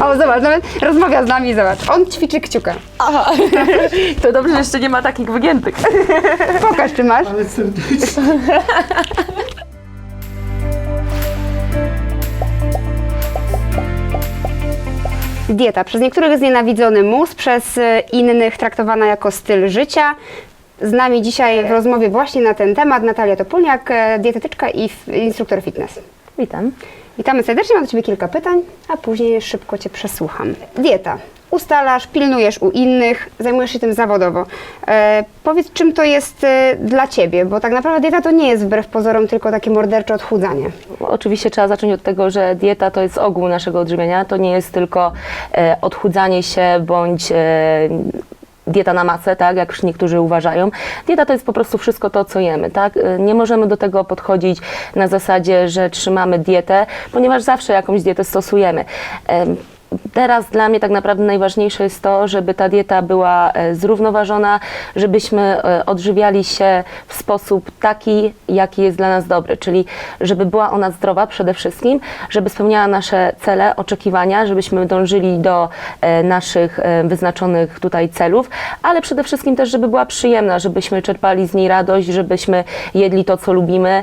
O, zobacz, nawet rozmawia z nami, zobacz. On ćwiczy kciuka. Aha, to dobrze, że jeszcze nie ma takich wygiętych. Pokaż, czy masz. Ale serdecznie. Dieta. Przez niektórych jest nienawidzony mus, przez e, innych traktowana jako styl życia. Z nami dzisiaj w rozmowie właśnie na ten temat Natalia Topólniak, e, dietetyczka i instruktor fitness. Witam. Witamy serdecznie, mam do Ciebie kilka pytań, a później szybko Cię przesłucham. Dieta. Ustalasz, pilnujesz u innych, zajmujesz się tym zawodowo. E, powiedz, czym to jest e, dla Ciebie, bo tak naprawdę dieta to nie jest wbrew pozorom tylko takie mordercze odchudzanie. Oczywiście trzeba zacząć od tego, że dieta to jest ogół naszego odżywiania. To nie jest tylko e, odchudzanie się bądź e, dieta na masę, tak, jak już niektórzy uważają. Dieta to jest po prostu wszystko to, co jemy, tak. Nie możemy do tego podchodzić na zasadzie, że trzymamy dietę, ponieważ zawsze jakąś dietę stosujemy. Teraz dla mnie tak naprawdę najważniejsze jest to, żeby ta dieta była e, zrównoważona, żebyśmy e, odżywiali się w sposób taki, jaki jest dla nas dobry, czyli żeby była ona zdrowa przede wszystkim, żeby spełniała nasze cele, oczekiwania, żebyśmy dążyli do e, naszych wyznaczonych tutaj celów, ale przede wszystkim też, żeby była przyjemna, żebyśmy czerpali z niej radość, żebyśmy jedli to, co lubimy,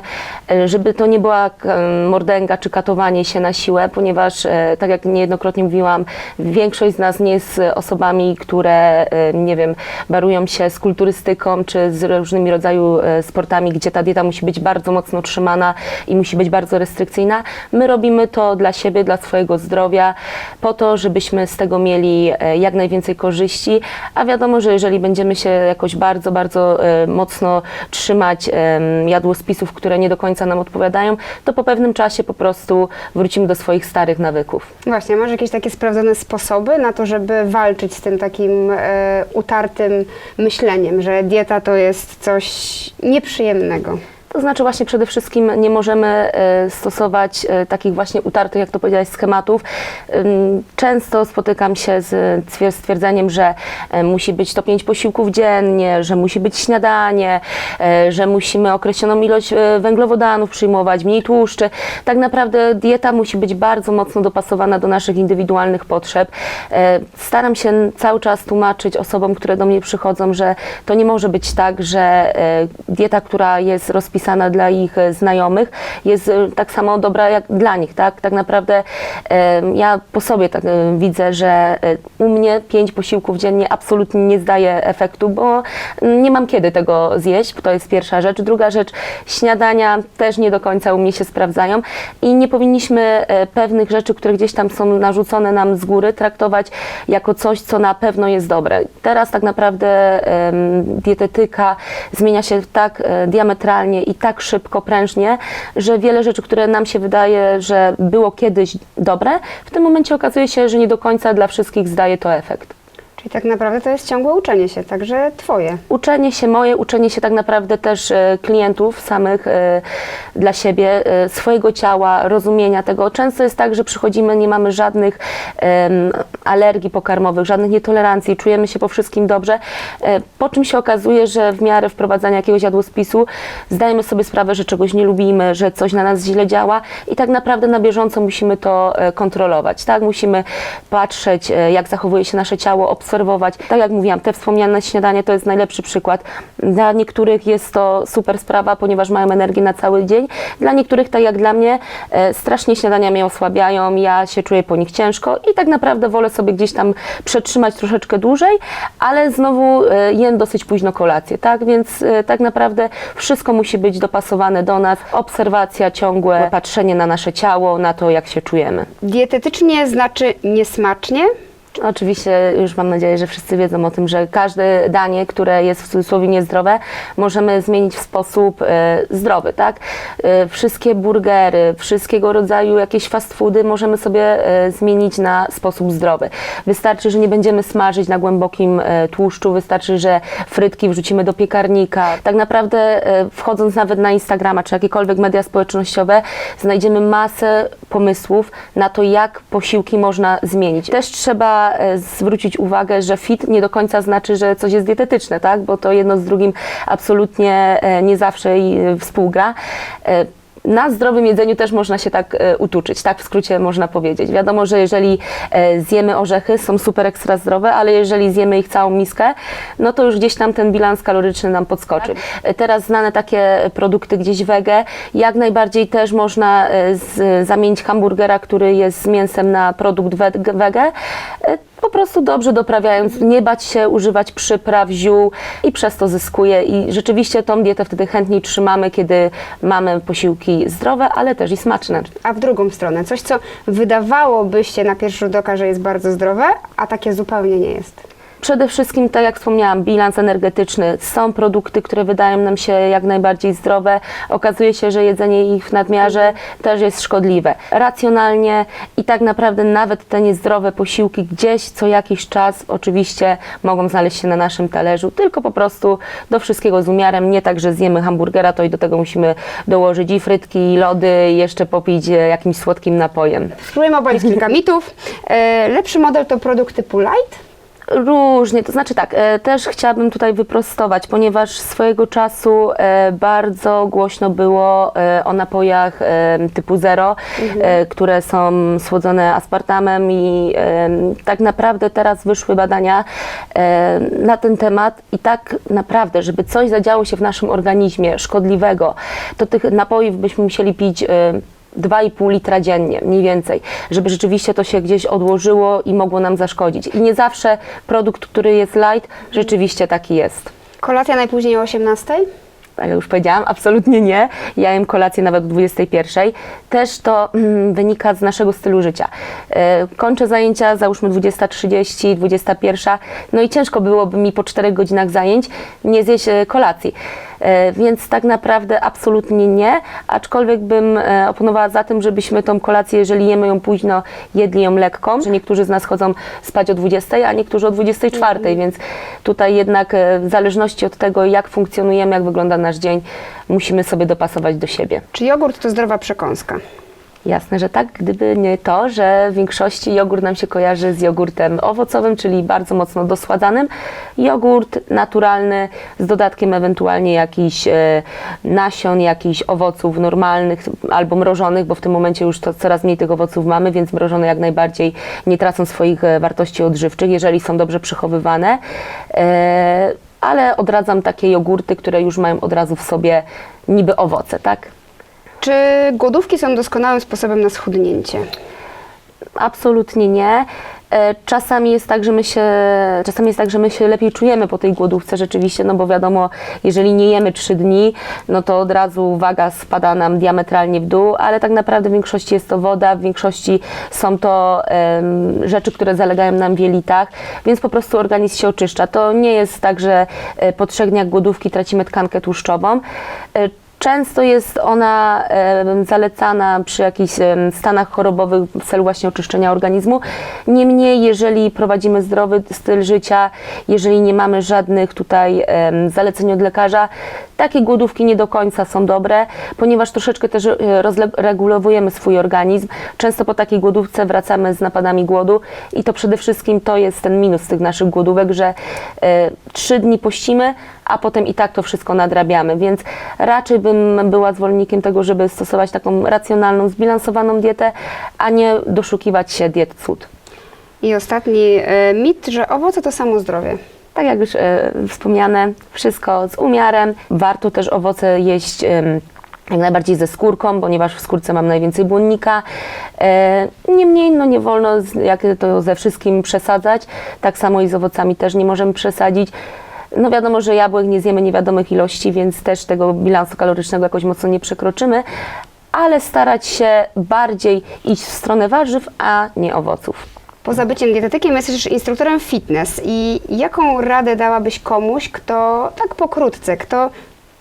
żeby to nie była mordęga czy katowanie się na siłę, ponieważ tak jak niejednokrotnie mówiłam, większość z nas nie jest osobami, które, e, nie wiem, barują się z kulturystyką czy z różnymi rodzaju e, sportami, gdzie ta dieta musi być bardzo mocno trzymana i musi być bardzo restrykcyjna. My robimy to dla siebie, dla swojego zdrowia, po to, żebyśmy z tego mieli jak najwięcej korzyści, a wiadomo, że jeżeli będziemy się jakoś bardzo, bardzo mocno trzymać jadłospisów, które nie do końca nam odpowiadają, to po pewnym czasie po prostu wrócimy do swoich starych nawyków. Właśnie, masz jakieś takie sprawdzone sposoby na to, żeby walczyć z tym takim e, utartym myśleniem, że dieta to jest coś nieprzyjemnego? To znaczy właśnie przede wszystkim nie możemy e, stosować e, takich właśnie utartych, jak to powiedziałaś, schematów. Często spotykam się z stwier- stwierdzeniem, że e, musi być to pięć posiłków dziennie, że musi być śniadanie, że musimy określoną ilość węglowodanów przyjmować, mniej tłuszczy. Tak naprawdę dieta musi być bardzo mocno dopasowana do naszych indywidualnych potrzeb. Staram się cały czas tłumaczyć osobom, które do mnie przychodzą, że to nie może być tak, że dieta, która jest rozpisana dla ich e, znajomych, jest e, tak samo dobra jak dla nich, tak? Tak naprawdę ja po sobie tak e, widzę, że u mnie pięć posiłków dziennie absolutnie nie zdaje efektu, bo nie mam kiedy tego zjeść, to jest pierwsza rzecz. Druga rzecz, śniadania też nie do końca u mnie się sprawdzają i nie powinniśmy pewnych rzeczy, które gdzieś tam są narzucone nam z góry, traktować jako coś, co na pewno jest dobre. Teraz tak naprawdę dietetyka zmienia się tak diametralnie i tak szybko, prężnie, że wiele rzeczy, które nam się wydaje, że było kiedyś dobre, w tym momencie okazuje się, że nie do końca dla wszystkich zdaje to efekt. Czyli tak naprawdę to jest ciągłe uczenie się, także Twoje. Uczenie się moje, uczenie się tak naprawdę też e, klientów samych e, dla siebie, e, swojego ciała, rozumienia tego. Często jest tak, że przychodzimy, nie mamy żadnych alergii pokarmowych, żadnych nietolerancji, czujemy się po wszystkim dobrze, e, po czym się okazuje, że w miarę wprowadzania jakiegoś jadłospisu zdajemy sobie sprawę, że czegoś nie lubimy, że coś na nas źle działa i tak naprawdę na bieżąco musimy to e, kontrolować, tak? Musimy patrzeć, e, jak zachowuje się nasze ciało, obserwować. Tak jak mówiłam, te wspomniane śniadanie to jest najlepszy przykład. Dla niektórych jest to super sprawa, ponieważ mają energię na cały dzień. Dla niektórych, tak jak dla mnie, strasznie śniadania mnie osłabiają, ja się czuję po nich ciężko i tak naprawdę wolę sobie gdzieś tam przetrzymać troszeczkę dłużej, ale znowu e, jem dosyć późno kolację, tak? Więc e, tak naprawdę wszystko musi być dopasowane do nas. Obserwacja ciągłe, patrzenie na nasze ciało, na to, jak się czujemy. Dietetycznie znaczy niesmacznie, Oczywiście już mam nadzieję, że wszyscy wiedzą o tym, że każde danie, które jest w cudzysłowie niezdrowe, możemy zmienić w sposób e, zdrowy, tak? E, wszystkie burgery, wszystkiego rodzaju jakieś fast foody możemy sobie e, zmienić na sposób zdrowy. Wystarczy, że nie będziemy smażyć na głębokim tłuszczu, wystarczy, że frytki wrzucimy do piekarnika. Tak naprawdę wchodząc nawet na Instagrama czy jakiekolwiek media społecznościowe, znajdziemy masę pomysłów na to, jak posiłki można zmienić. Też trzeba e, zwrócić uwagę, że fit nie do końca znaczy, że coś jest dietetyczne, tak? bo to jedno z drugim absolutnie e, nie zawsze e, współgra. Na zdrowym jedzeniu też można się tak e, utuczyć, tak w skrócie można powiedzieć. Wiadomo, że jeżeli e, zjemy orzechy, są super ekstra zdrowe, ale jeżeli zjemy ich całą miskę, no to już gdzieś tam ten bilans kaloryczny nam podskoczy. E, Teraz znane takie produkty gdzieś wege, jak najbardziej też można z, zamienić hamburgera, który jest z mięsem na produkt we- wege, po prostu dobrze doprawiając, nie bać się używać przypraw, ziół i przez to zyskuje i rzeczywiście tą dietę wtedy chętniej trzymamy, kiedy mamy posiłki zdrowe, ale też i smaczne. A w drugą stronę, coś co wydawałoby się na pierwszy rzut oka, że jest bardzo zdrowe, a takie zupełnie nie jest. Przede wszystkim, tak jak wspomniałam, bilans energetyczny. Są produkty, które wydają nam się jak najbardziej zdrowe. Okazuje się, że jedzenie ich w nadmiarze też jest szkodliwe. Racjonalnie i tak naprawdę nawet te niezdrowe posiłki gdzieś co jakiś czas oczywiście mogą znaleźć się na naszym talerzu, tylko po prostu do wszystkiego z umiarem. Nie tak, że zjemy hamburgera, to i do tego musimy dołożyć i frytki, i lody, i jeszcze popić e, jakimś słodkim napojem. Spróbujemy obalić kilka mitów. E, lepszy model to produkt typu light. Różnie, to znaczy tak, e, też chciałabym tutaj wyprostować, ponieważ swojego czasu e, bardzo głośno było e, o napojach typu zero, e, które są słodzone aspartamem i tak naprawdę teraz wyszły badania na ten temat i tak naprawdę, żeby coś zadziało się w naszym organizmie szkodliwego, to tych napojów byśmy musieli pić 2,5 litra dziennie, mniej więcej, żeby rzeczywiście to się gdzieś odłożyło i mogło nam zaszkodzić. I nie zawsze produkt, który jest light, rzeczywiście taki jest. Kolacja najpóźniej o 18. Tak jak już powiedziałam, absolutnie nie. Ja jem kolację nawet o 21. Też to mm, wynika z naszego stylu życia. E, kończę zajęcia, załóżmy 20.30, 21. No i ciężko byłoby mi po 4 godzinach zajęć nie zjeść e, kolacji. E, więc tak naprawdę absolutnie nie, aczkolwiek bym e, oponowała za tym, żebyśmy tą kolację, jeżeli jemy ją późno, jedli ją lekką, że niektórzy z nas chodzą spać o 20, a niektórzy o 24, więc tutaj jednak e, w zależności od tego, jak funkcjonujemy, jak wygląda nasz dzień, musimy sobie dopasować do siebie. Czy jogurt to zdrowa przekąska? Jasne, że tak, gdyby nie to, że w większości jogurt nam się kojarzy z jogurtem owocowym, czyli bardzo mocno dosładzanym. Jogurt naturalny z dodatkiem ewentualnie jakichś e, nasion, jakichś owoców normalnych albo mrożonych, bo w tym momencie już to coraz mniej tych owoców mamy, więc mrożone jak najbardziej nie tracą swoich e, wartości odżywczych, jeżeli są dobrze przechowywane. E, ale odradzam takie jogurty, które już mają od razu w sobie niby owoce, tak? Czy głodówki są doskonałym sposobem na schudnięcie? Absolutnie nie. E, Czasami jest tak, że my się, czasami jest tak, że my się lepiej czujemy po tej głodówce rzeczywiście, no bo wiadomo, jeżeli nie jemy trzy dni, no to od razu waga spada nam diametralnie w dół, ale tak naprawdę w większości jest to woda, w większości są to em, rzeczy, które zalegają nam w jelitach, więc po prostu organizm się oczyszcza. To nie jest tak, że e, po trzech dniach głodówki tracimy tkankę tłuszczową. Często jest ona zalecana przy jakichś stanach chorobowych w celu właśnie oczyszczenia organizmu. Niemniej, jeżeli prowadzimy zdrowy styl życia, jeżeli nie mamy żadnych tutaj zaleceń od lekarza, takie głodówki nie do końca są dobre, ponieważ troszeczkę też e, rozregulowujemy swój organizm. Często po takiej głodówce wracamy z napadami głodu i to przede wszystkim to jest ten minus tych naszych głodówek, że e, trzy dni pościmy, a potem i tak to wszystko nadrabiamy, więc raczej bym była zwolennikiem tego, żeby stosować taką racjonalną, zbilansowaną dietę, a nie doszukiwać się diet cud. I ostatni e, mit, że owoce to samo zdrowie. Tak jak już e, wspomniane, wszystko z umiarem. Warto też owoce jeść jak najbardziej ze skórką, ponieważ w skórce mam najwięcej błonnika. E, niemniej no nie wolno jak to ze wszystkim przesadzać. Tak samo i z owocami też nie możemy przesadzić. No wiadomo, że jabłek nie zjemy niewiadomych ilości, więc też tego bilansu kalorycznego jakoś mocno nie przekroczymy, ale starać się bardziej iść w stronę warzyw, a nie owoców. Poza byciem dietetykiem jesteś też instruktorem fitness i jaką radę dałabyś komuś, kto tak pokrótce, kto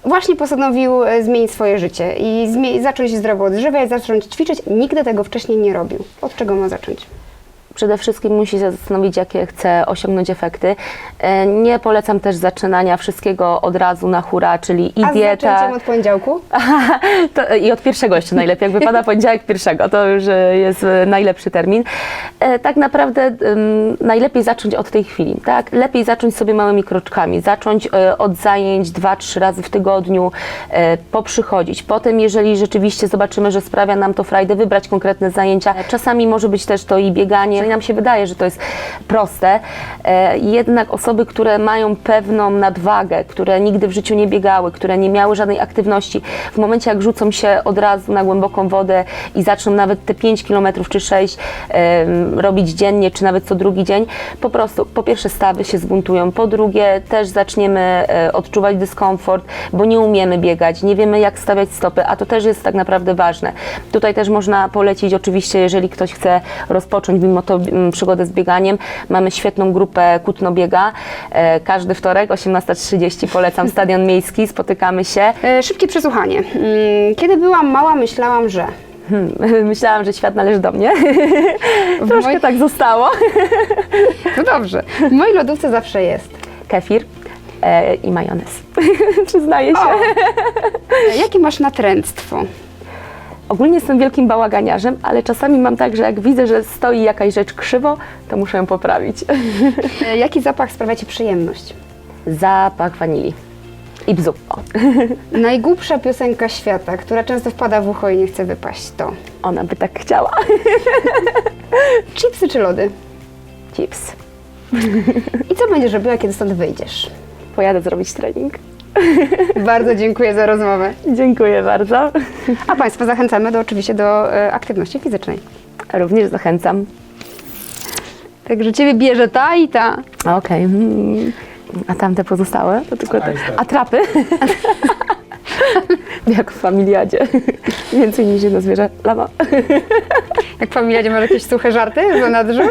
właśnie postanowił e, zmienić swoje życie i zacząć zdrowo odżywiać, zacząć ćwiczyć, nigdy tego wcześniej nie robił. Od czego ma zacząć? Przede wszystkim musi się zastanowić, jakie chce osiągnąć efekty. E, Nie polecam też zaczynania wszystkiego od razu na hura, czyli i A dieta. zaczęciem od poniedziałku? To, I od pierwszego jeszcze najlepiej. Jak wypada poniedziałek pierwszego, to już e, jest e, najlepszy termin. Tak naprawdę najlepiej zacząć od tej chwili. Tak? Lepiej zacząć sobie małymi kroczkami. Zacząć od zajęć dwa, trzy razy w tygodniu, poprzychodzić. Potem, jeżeli rzeczywiście zobaczymy, że sprawia nam to frajdę, wybrać konkretne zajęcia. Czasami może być też to i bieganie. Nam się wydaje, że to jest proste, e, jednak osoby, które mają pewną nadwagę, które nigdy w życiu nie biegały, które nie miały żadnej aktywności, w momencie jak rzucą się od razu na głęboką wodę i zaczną nawet te 5 km czy 6 em, robić dziennie, czy nawet co drugi dzień, po prostu po pierwsze stawy się zbuntują, po drugie też zaczniemy e, odczuwać dyskomfort, bo nie umiemy biegać, nie wiemy jak stawiać stopy, a to też jest tak naprawdę ważne. Tutaj też można polecić oczywiście, jeżeli ktoś chce rozpocząć mimo to przygodę z bieganiem, mamy świetną grupę Kutno Biega, e, każdy wtorek 18.30 polecam Stadion Miejski, spotykamy się. E, Szybkie przesłuchanie. Mm, Kiedy byłam mała, myślałam, że. Hmm, myślałam, że świat należy do mnie. Troszkę moj- tak zostało. To dobrze. W mojej lodówce zawsze jest. Kefir e, i majonez. Przyznaję się. E, Jakie masz natręctwo? Ogólnie jestem wielkim bałaganiarzem, ale czasami mam tak, że jak widzę, że stoi jakaś rzecz krzywo, to muszę ją poprawić. E, Jaki zapach sprawia Ci przyjemność? Zapach wanilii i bzu. O, Najgłupsza piosenka świata, która często wpada w ucho i nie chce wypaść, to ona by tak chciała. chipsy czy lody? Chips. I co będziesz robiła, kiedy stąd wyjdziesz? Pojadę zrobić trening. Bardzo dziękuję za rozmowę. Dziękuję bardzo. A Państwa zachęcamy do, oczywiście do e, aktywności fizycznej. Również zachęcam. Także Ciebie bierze ta i ta. Okej. mm. A tamte pozostałe? To tylko te atrapy. Jak w familiadzie. Więcej niż jedno zwierzę. Lama. Jak familia masz jakieś suche żarty za nadrzu?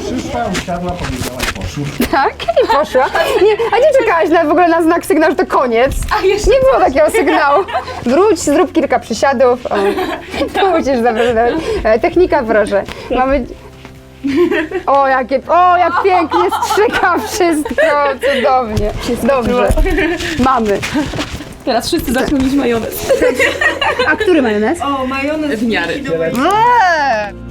Przyszła, usiadła, powiedziała i poszła. Tak, i poszła. Nie, a nie czekałaś na, w ogóle na znak sygnał, że to koniec. Nie było takiego sygnału. Wróć, zrób kilka przysiadów. O, tu musisz zaprezentować. E, Technika, proszę. Mamy... O, jakie, o, jak pięknie strzyka wszystko, cudownie. Dobrze, mamy. Teraz wszyscy zaczną mieć majonez. A który majonez? O, majonez w miarę. Eee!